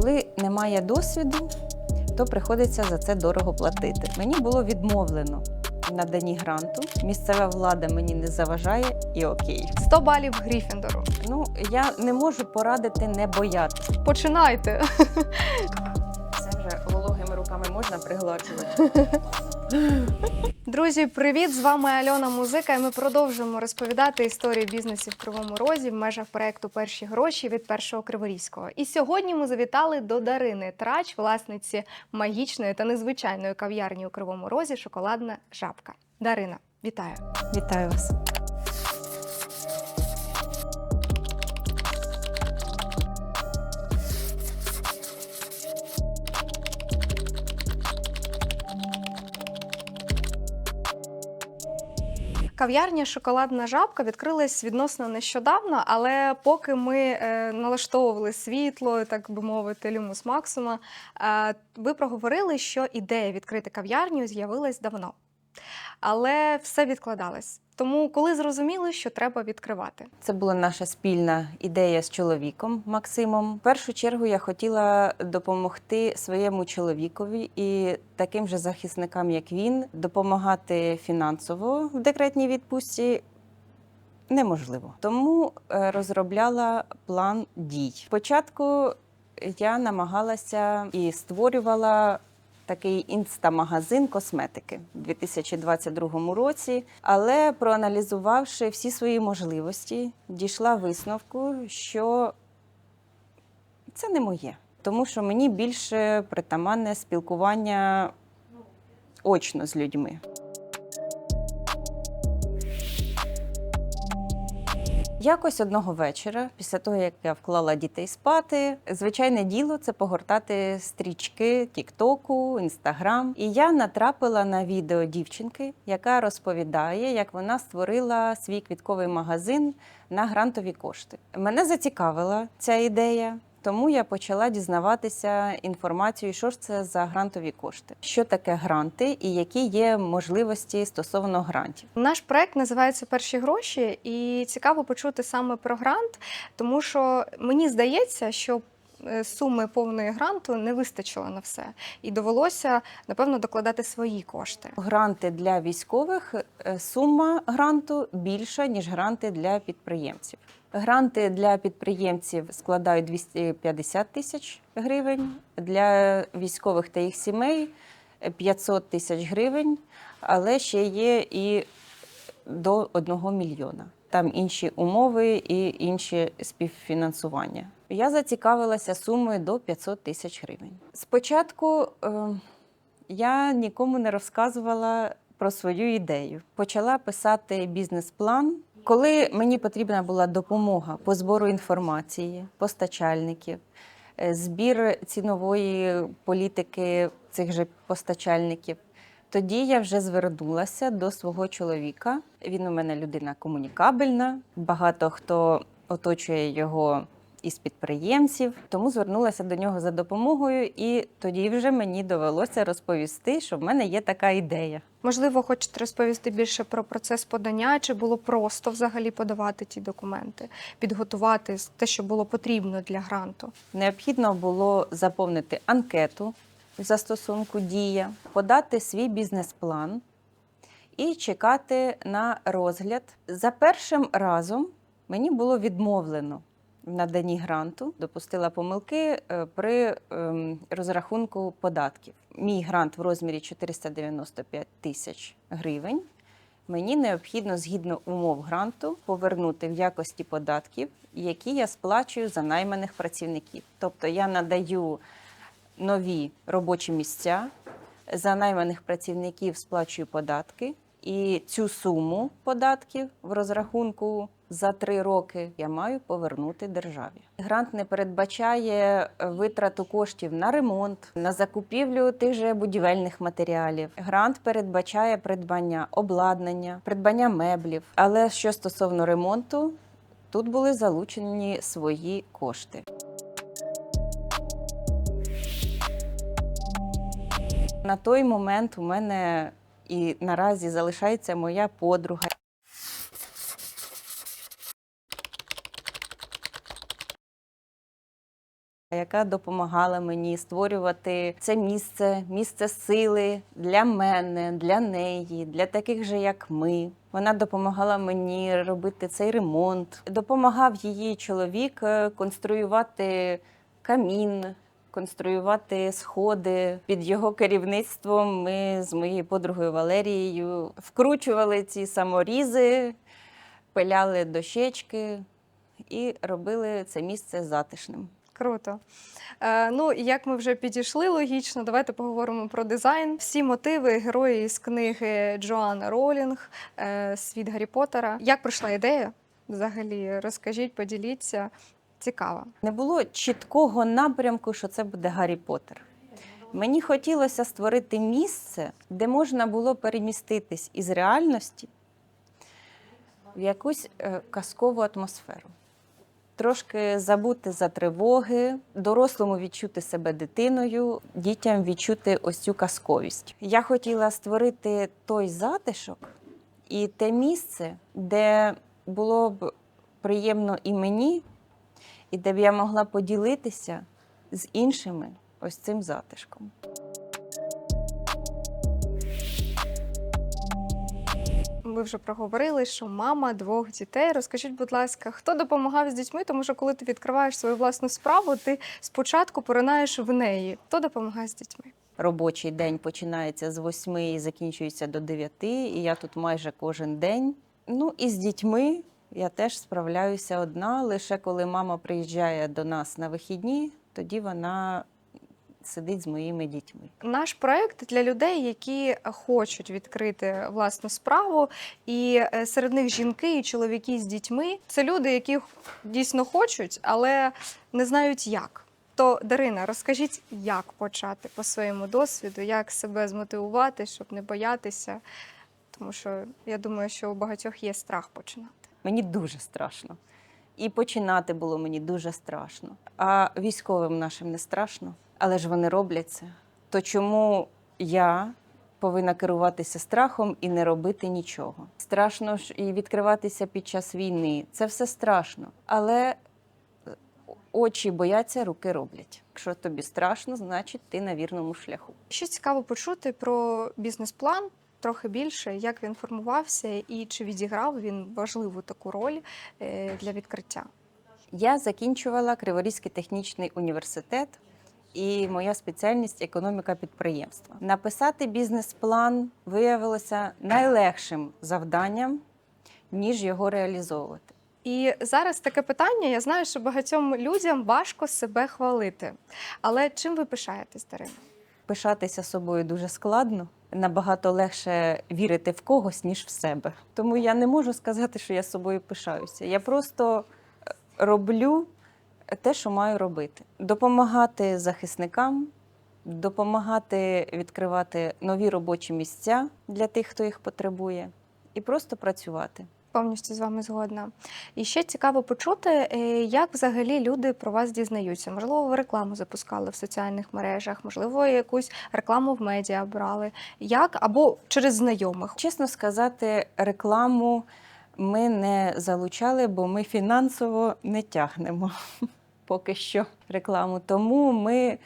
Коли немає досвіду, то приходиться за це дорого платити. Мені було відмовлено в наданні гранту. Місцева влада мені не заважає і окей. 100 балів Гріфіндору. Ну я не можу порадити не боятися. Починайте. Руками можна пригладжувати. Друзі, привіт! З вами Альона Музика. І ми продовжуємо розповідати історію бізнесів в Кривому Розі в межах проекту Перші гроші від першого Криворізького. І сьогодні ми завітали до Дарини Трач, власниці магічної та незвичайної кав'ярні у Кривому Розі Шоколадна жабка. Дарина, вітаю! Вітаю вас. Кав'ярня Шоколадна жабка відкрилась відносно нещодавно, але поки ми е, налаштовували світло, так би мовити, люмус максима, е, ви проговорили, що ідея відкрити кав'ярню з'явилась давно. Але все відкладалось. Тому коли зрозуміли, що треба відкривати. Це була наша спільна ідея з чоловіком Максимом. В першу чергу я хотіла допомогти своєму чоловікові і таким же захисникам, як він, допомагати фінансово в декретній відпустці. Неможливо. Тому е, розробляла план дій. Спочатку я намагалася і створювала такий інстамагазин косметики у 2022 році. Але проаналізувавши всі свої можливості, дійшла висновку, що це не моє, тому що мені більше притаманне спілкування очно з людьми. Якось одного вечора, після того як я вклала дітей спати, звичайне діло це погортати стрічки Тіктоку, Інстаграм. І я натрапила на відео дівчинки, яка розповідає, як вона створила свій квітковий магазин на грантові кошти. Мене зацікавила ця ідея. Тому я почала дізнаватися інформацію, що ж це за грантові кошти, що таке гранти і які є можливості стосовно грантів. Наш проект називається Перші гроші, і цікаво почути саме про грант, тому що мені здається, що е, суми повної гранту не вистачило на все, і довелося напевно докладати свої кошти. Гранти для військових е, сума гранту більша ніж гранти для підприємців. Гранти для підприємців складають 250 тисяч гривень, для військових та їх сімей 500 тисяч гривень, але ще є і до 1 мільйона. Там інші умови і інші співфінансування. Я зацікавилася сумою до 500 тисяч гривень. Спочатку е, я нікому не розказувала про свою ідею. Почала писати бізнес-план. Коли мені потрібна була допомога по збору інформації, постачальників, е, збір цінової політики цих же постачальників, тоді я вже звернулася до свого чоловіка. Він у мене людина комунікабельна, багато хто оточує його із підприємців, тому звернулася до нього за допомогою, і тоді вже мені довелося розповісти, що в мене є така ідея. Можливо, хочете розповісти більше про процес подання, чи було просто взагалі подавати ті документи, підготувати те, що було потрібно для гранту. Необхідно було заповнити анкету в застосунку Дія, подати свій бізнес-план і чекати на розгляд. За першим разом мені було відмовлено в наданні гранту, допустила помилки е, при ем, розрахунку податків. Мій грант в розмірі 495 тисяч гривень. Мені необхідно згідно умов гранту повернути в якості податків, які я сплачую за найманих працівників. Тобто я надаю нові робочі місця, за найманих працівників сплачую податки, і цю суму податків в розрахунку за три роки я маю повернути державі. Грант не передбачає е, витрату коштів на ремонт, на закупівлю тих же будівельних матеріалів. Грант передбачає придбання обладнання, придбання меблів. Але що стосовно ремонту, тут були залучені свої кошти. На той момент у мене і наразі залишається моя подруга. Яка допомагала мені створювати це місце, місце сили для мене, для неї, для таких же, як ми. Вона допомагала мені робити цей ремонт. Допомагав її чоловік е, конструювати камін, конструювати сходи. Під його керівництвом ми з моєю подругою Валерією вкручували ці саморізи, пиляли дощечки і робили це місце затишним. Круто. Е, ну, і як ми вже підійшли логічно, давайте поговоримо про дизайн. Всі мотиви герої з книги Джоанна Ролінг, е, Світ Гаррі Поттера. Як прийшла ідея? Взагалі, розкажіть, поділіться. Цікаво. Не було чіткого напрямку, що це буде Гаррі Поттер. Мені хотілося створити місце, де можна було переміститись із реальності в якусь е, казкову атмосферу. Трошки забути за тривоги, дорослому відчути себе дитиною, дітям відчути ось цю казковість. Я хотіла створити той затишок і те місце, де було б приємно і мені, і де б я могла поділитися з іншими ось цим затишком. Ви вже проговорили, що мама двох дітей. Розкажіть, будь ласка, хто допомагав з дітьми? Тому що коли ти відкриваєш свою власну справу, ти спочатку поринаєш в неї. Хто допомагає з дітьми? Робочий день починається з 8 і закінчується до 9, і я тут майже кожен день. Ну і з дітьми я теж справляюся одна. Лише коли мама приїжджає до нас на вихідні, тоді вона сидить з моїми дітьми. Наш проект для людей, які хочуть відкрити власну справу, і е, серед них жінки і чоловіки з дітьми. Це люди, які дійсно хочуть, але не знають як. То Дарина, розкажіть, як почати по своєму досвіду, як себе змотивувати, щоб не боятися. Тому що я думаю, що у багатьох є страх починати. Мені дуже страшно. І починати було мені дуже страшно. А військовим нашим не страшно, але ж вони роблять це. То чому я повинна керуватися страхом і не робити нічого? Страшно ж і відкриватися під час війни. Це все страшно. Але е, очі бояться, руки роблять. Якщо тобі страшно, значить ти на вірному шляху. Ще цікаво почути про бізнес-план трохи більше, як він формувався і чи відіграв він важливу таку роль е, для відкриття. Я закінчувала Криворізький технічний університет, і моя спеціальність економіка підприємства. Написати бізнес-план виявилося найлегшим завданням, ніж його реалізовувати. І зараз таке питання. Я знаю, що багатьом людям важко себе хвалити. Але чим ви пишаєтесь, Дарина? Пишатися собою дуже складно. Набагато легше вірити в когось, ніж в себе. Тому я не можу сказати, що я собою пишаюся. Я просто е, роблю те, що маю робити: допомагати захисникам, допомагати відкривати нові робочі місця для тих, хто їх потребує, і просто працювати. Повністю з вами згодна. І ще цікаво почути, е, як взагалі люди про вас дізнаються. Можливо, ви рекламу запускали в соціальних мережах, можливо, якусь рекламу в медіа брали. Як або через знайомих. Чесно сказати, рекламу ми не залучали, бо ми фінансово не тягнемо поки що рекламу. Тому ми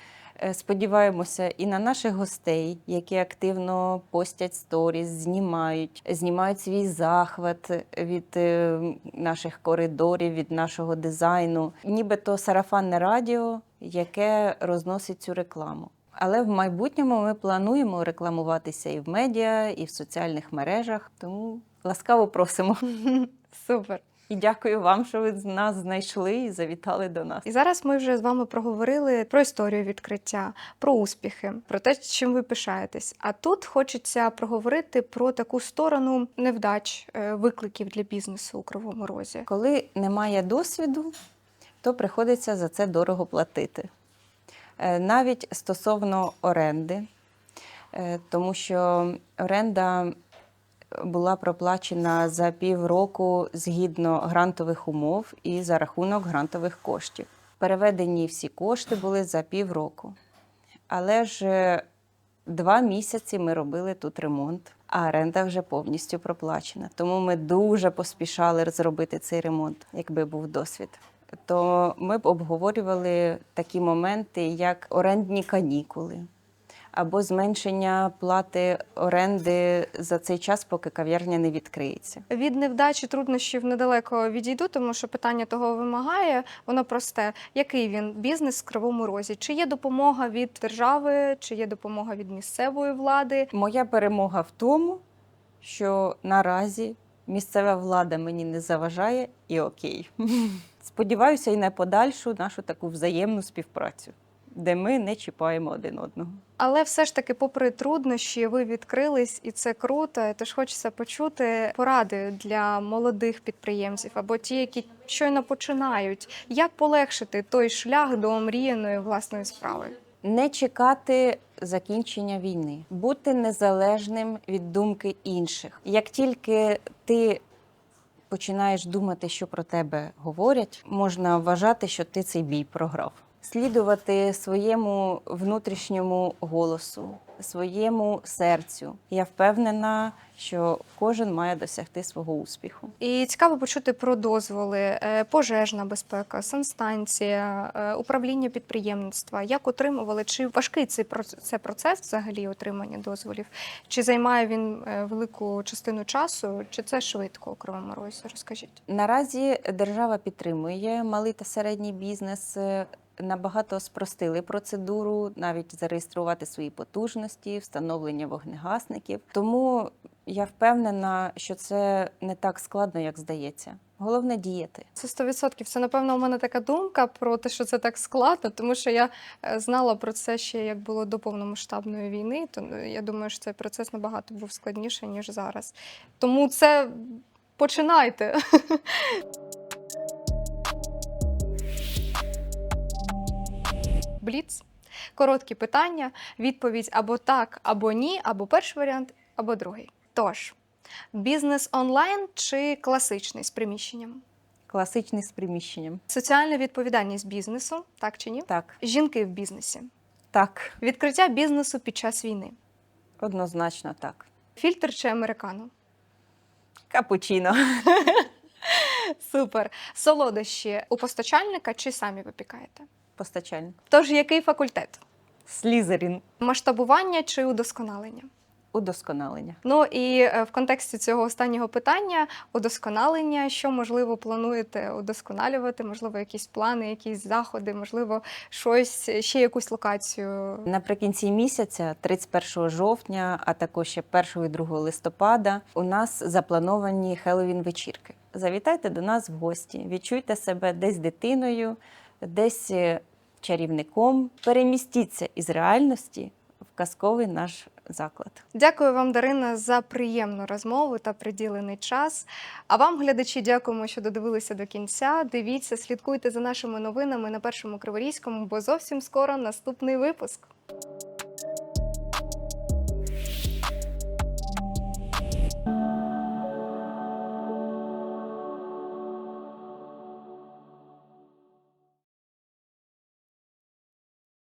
е, сподіваємося і на наших гостей, які активно постять сторіс, знімають, знімають свій захват від е, наших коридорів, від нашого дизайну, нібито сарафанне радіо, яке розносить цю рекламу. Але в майбутньому ми плануємо рекламуватися і в медіа, і в соціальних мережах. Тому ласкаво просимо. Супер. І дякую вам, що ви нас знайшли і завітали до нас. І зараз ми вже з вами проговорили про історію відкриття, про успіхи, про те, чим ви пишаєтесь. А тут хочеться проговорити про таку сторону невдач, е, викликів для бізнесу у Кривому Розі. Коли немає досвіду, то приходиться за це дорого платити. Е, Навіть стосовно оренди, Е, тому що оренда була проплачена за півроку згідно грантових умов і за рахунок грантових коштів. Переведені всі кошти були за півроку. Але ж е, два місяці ми робили тут ремонт, а оренда вже повністю проплачена. Тому ми дуже поспішали зробити цей ремонт, якби був досвід. то ми б обговорювали такі моменти, як орендні канікули або зменшення плати оренди за цей час, поки кав'ярня не відкриється. Від невдачі труднощів недалеко відійду, тому що питання того вимагає. Воно просте. Який він бізнес в кривому розі? Чи є допомога від держави, чи є допомога від місцевої влади? Моя перемога в тому, що наразі місцева влада мені не заважає і окей. Сподіваюся, і на подальшу нашу таку взаємну співпрацю, де ми не чіпаємо один одного. Але все ж таки, попри труднощі, ви відкрились, і це круто. Тож хочеться почути поради для молодих підприємців або ті, які щойно починають, як полегшити той шлях до омріяної власної справи. Не чекати закінчення війни, бути незалежним від думки інших. Як тільки ти починаєш думати, що про тебе говорять, можна вважати, що ти цей бій програв. Слідувати своєму внутрішньому голосу, своєму серцю. Я впевнена, що кожен має досягти свого успіху. І цікаво почути про дозволи, е, пожежна безпека, санстанція, е, управління підприємництва. Як отримували? Чи важкий цей проц- це процес взагалі отримання дозволів? Чи займає він е, велику частину часу, чи це швидко у Кривому Розі? Розкажіть. Наразі держава підтримує малий та середній бізнес. Набагато спростили процедуру, навіть зареєструвати свої потужності, встановлення вогнегасників. Тому я впевнена, що це не так складно, як здається. Головне діяти. Це 100%. Це напевно у мене така думка про те, що це так складно, тому що я е, знала про це ще як було до повномасштабної війни. То ну, я думаю, що цей процес набагато був складніший ніж зараз. Тому це починайте. Бліц. Короткі питання, відповідь або так, або ні, або перший варіант, або другий. Тож, бізнес онлайн чи класичний з приміщенням? Класичний з приміщенням. Соціальна відповідальність бізнесу, так чи ні? Так, Жінки в бізнесі, так, відкриття бізнесу під час війни, однозначно так. фільтр чи американо. Капучино. Супер. Солодощі у постачальника чи самі випікаєте? Постачальник. Тож, який факультет? Слізерін. Масштабування чи удосконалення? Удосконалення. Ну і е, в контексті цього останнього питання удосконалення, що можливо плануєте удосконалювати, можливо, якісь плани, якісь заходи, можливо, щось ще якусь локацію. Наприкінці місяця, 31 жовтня, а також ще 1 і 2 листопада, у нас заплановані Хеллоуін вечірки. Завітайте до нас в гості, відчуйте себе десь дитиною, десь е, чарівником. Перемістіться із реальності в казковий наш заклад. Дякую вам, Дарина, за приємну розмову та приділений час. А вам, глядачі, дякуємо, що додивилися до кінця. Дивіться, слідкуйте за нашими новинами на першому Криворізькому, бо зовсім скоро наступний випуск.